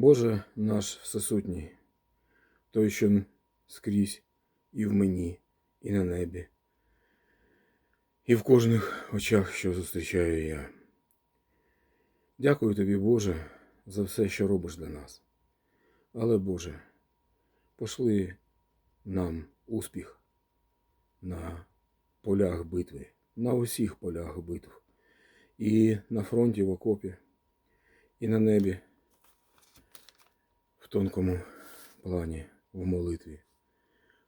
Боже наш всесутній, той, що скрізь і в мені, і на небі, і в кожних очах, що зустрічаю я. Дякую тобі, Боже, за все, що робиш для нас. Але, Боже, пошли нам успіх на полях битви, на усіх полях битв, і на фронті в окопі, і на небі, тонкому плані, в молитві.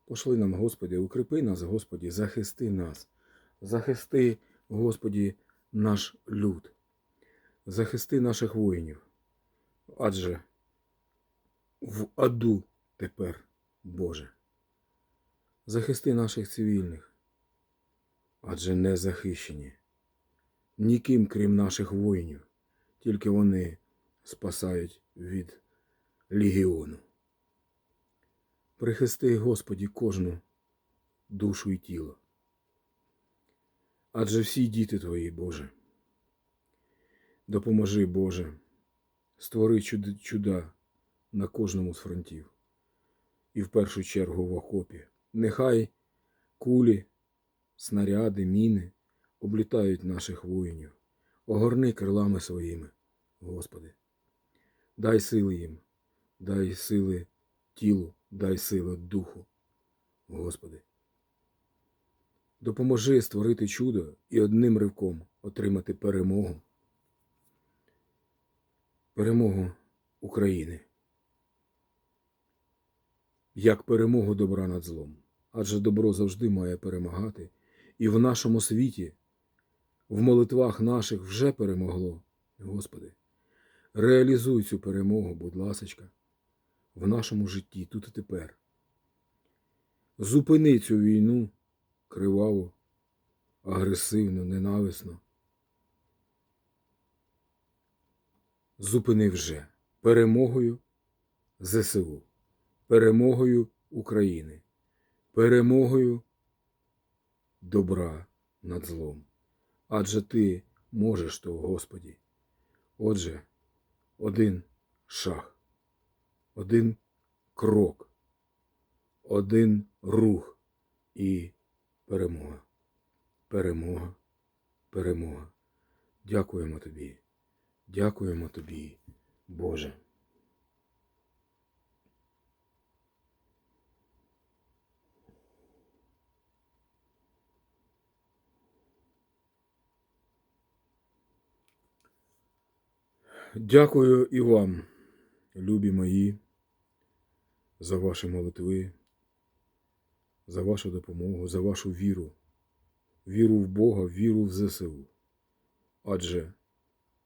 Пошли нам, Господи, укріпи нас, Господі, захисти нас, захисти, Господі, наш люд, захисти наших воїнів. Адже в аду тепер, Боже. Захисти наших цивільних, адже не захищені. Ніким, крім наших воїнів, тільки вони спасають від легіону. Прихисти, Господі, кожну душу і тіло. Адже всі діти Твої, Боже. Допоможи, Боже, створи чуд- чуда на кожному з фронтів. І в першу чергу в окопі. Нехай кулі, снаряди, міни облітають наших воїнів. Огорни крилами своїми, Господи. Дай сили їм, дай сили тілу, дай сили духу, Господи. Допоможи створити чудо і одним ривком отримати перемогу. Перемогу України. Як перемогу добра над злом. Адже добро завжди має перемагати. І в нашому світі, в молитвах наших вже перемогло, Господи. Реалізуй цю перемогу, будь ласочка, в нашому житті тут і тепер. Зупини цю війну криваву, агресивну, ненависну. Зупини вже перемогою ЗСУ, перемогою України, перемогою добра над злом. Адже ти можеш то, Господі. Отже, один шаг, один крок, один рух і перемога. Перемога, перемога. Дякуємо тобі. Дякуємо тобі, Боже. Дякую і вам, любі мої, за ваші молитви, за вашу допомогу, за вашу віру, віру в Бога, віру в ЗСУ. Адже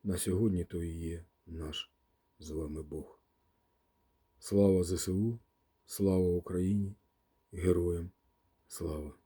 на сьогодні то і є наш з вами Бог. Слава ЗСУ, слава Україні, героям слава!